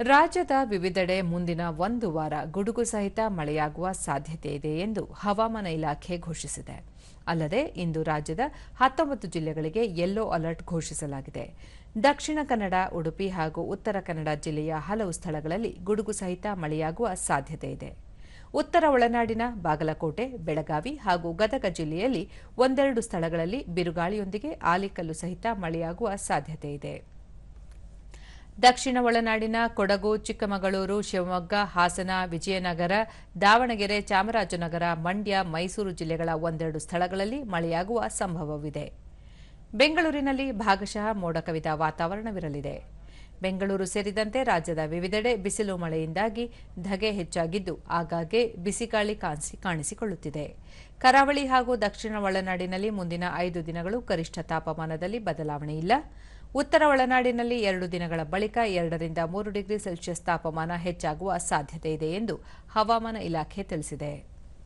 ರಾಜ್ಯದ ವಿವಿಧೆಡೆ ಮುಂದಿನ ಒಂದು ವಾರ ಗುಡುಗು ಸಹಿತ ಮಳೆಯಾಗುವ ಸಾಧ್ಯತೆ ಇದೆ ಎಂದು ಹವಾಮಾನ ಇಲಾಖೆ ಘೋಷಿಸಿದೆ. ಅಲ್ಲದೆ ಇಂದು ರಾಜ್ಯದ ಹತ್ತೊಂಬತ್ತು ಜಿಲ್ಲೆಗಳಿಗೆ ಯೆಲ್ಲೋ ಅಲರ್ಟ್ ಘೋಷಿಸಲಾಗಿದೆ. ದಕ್ಷಿಣ ಕನ್ನಡ, ಉಡುಪಿ ಹಾಗೂ ಉತ್ತರ ಕನ್ನಡ ಜಿಲ್ಲೆಯ ಹಲವು ಸ್ಥಳಗಳಲ್ಲಿ ಗುಡುಗು ಸಹಿತ ಮಳೆಯಾಗುವ ಸಾಧ್ಯತೆ ಇದೆ. ಉತ್ತರ ಒಳನಾಡಿನ ಬಾಗಲಕೋಟೆ, ಬೆಳಗಾವಿ ಹಾಗೂ ಗದಗ ಜಿಲ್ಲೆಯಲ್ಲಿ ಒಂದೆರಡು ಸ್ಥಳಗಳಲ್ಲಿ ಬಿರುಗಾಳಿಯೊಂದಿಗೆ ಆಲಿಕಲ್ಲು ಸಹಿತ ಮಳೆಯಾಗುವ ಸಾಧ್ಯತೆ ಇದೆ. ದಕ್ಷಿಣ ಒಳನಾಡಿನ ಕೊಡಗು, ಚಿಕ್ಕಮಗಳೂರು, ಶಿವಮೊಗ್ಗ, ಹಾಸನ, ವಿಜಯನಗರ, ದಾವಣಗೆರೆ, ಚಾಮರಾಜನಗರ, ಮಂಡ್ಯ, ಮೈಸೂರು ಜಿಲ್ಲೆಗಳ ಒಂದೆರಡು ಸ್ಥಳಗಳಲ್ಲಿ ಮಳೆಯಾಗುವ ಸಂಭವವಿದೆ. ಬೆಂಗಳೂರಿನಲ್ಲಿ ಭಾಗಶಃ ಮೋಡ ಕವಿದ ವಾತಾವರಣವಿರಲಿದೆ. ಬೆಂಗಳೂರು ಸೇರಿದಂತೆ ರಾಜ್ಯದ ವಿವಿಧೆಡೆ ಬಿಸಿಲು ಮಳೆಯಿಂದಾಗಿ ಧಗೆ ಹೆಚ್ಚಾಗಿದ್ದು, ಆಗಾಗ್ಗೆ ಬಿಸಿಗಾಳಿ ಕಾಣಿಸಿ ಕಾಣಿಸಿಕೊಳ್ಳುತ್ತಿದೆ. ಕರಾವಳಿ ಹಾಗೂ ದಕ್ಷಿಣ ಒಳನಾಡಿನಲ್ಲಿ ಮುಂದಿನ ಐದು ದಿನಗಳು ಗರಿಷ್ಠ ತಾಪಮಾನದಲ್ಲಿ ಬದಲಾವಣೆ ಇಲ್ಲ. ಉತ್ತರ ಒಳನಾಡಿನಲ್ಲಿ ಎರಡು ದಿನಗಳ ಬಳಿಕ ಎರಡರಿಂದ ಮೂರು ಡಿಗ್ರಿ ಸೆಲ್ಸಿಯಸ್ ತಾಪಮಾನ ಹೆಚ್ಚಾಗುವ ಸಾಧ್ಯತೆ ಇದೆ ಎಂದು ಹವಾಮಾನ ಇಲಾಖೆ ತಿಳಿಸಿದೆ.